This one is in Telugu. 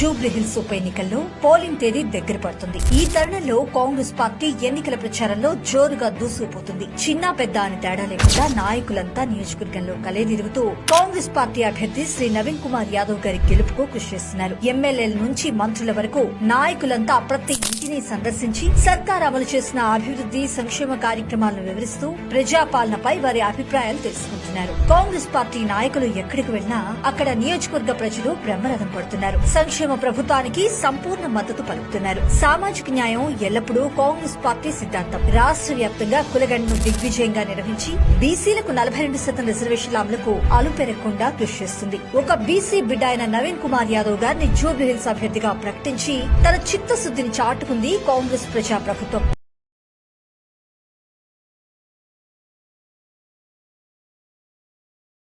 జూబ్లీ హిల్స్ ఉప ఎన్నికల్లో పోలింగ్ తేదీ దగ్గర పడుతుంది. ఈ తరుణంలో కాంగ్రెస్ పార్టీ ఎన్నికల ప్రచారంలో జోరుగా దూసుకుపోతుంది. చిన్న పెద్ద అని తేడా లేకుండా నాయకులంతా నియోజకవర్గంలో కలేదిరుగుతూ కాంగ్రెస్ పార్టీ అభ్యర్థి శ్రీ నవీన్ కుమార్ యాదవ్ గారి గెలుపుకు కృషి చేస్తున్నారు. ఎమ్మెల్యేల నుంచి మంత్రుల వరకు నాయకులంతా ప్రతి ఇంటిని సందర్శించి సర్కార్ అమలు చేసిన అభివృద్ధి సంక్షేమ కార్యక్రమాలను వివరిస్తూ ప్రజాపాలనపై వారి అభిప్రాయాలు తెలుసుకుంటున్నారు. కాంగ్రెస్ పార్టీ నాయకులు ఎక్కడికి వెళ్ళినా అక్కడ నియోజకవర్గ ప్రజలు బ్రహ్మరథం పడుతున్నారు. సంక్షేమ ప్రభుత్వానికి సంపూర్ణ మద్దతు పలుకుతున్నారు. సామాజిక న్యాయం ఎల్లప్పుడూ కాంగ్రెస్ పార్టీ సిద్ధాంతం. రాష్ట్ర వ్యాప్తంగా కులగణను దిగ్విజయంగా నిర్వహించి బీసీలకు నలభై రెండు శాతం రిజర్వేషన్ల అమలుకు అలుపెరగకుండా కృషి చేస్తుంది. ఒక బీసీ బిడ్డ అయిన నవీన్ కుమార్ యాదవ్ గారిని జూబ్లీ అభ్యర్థిగా ప్రకటించి తన చిత్తశుద్ధిని చాటుకుంది కాంగ్రెస్ ప్రజా ప్రభుత్వం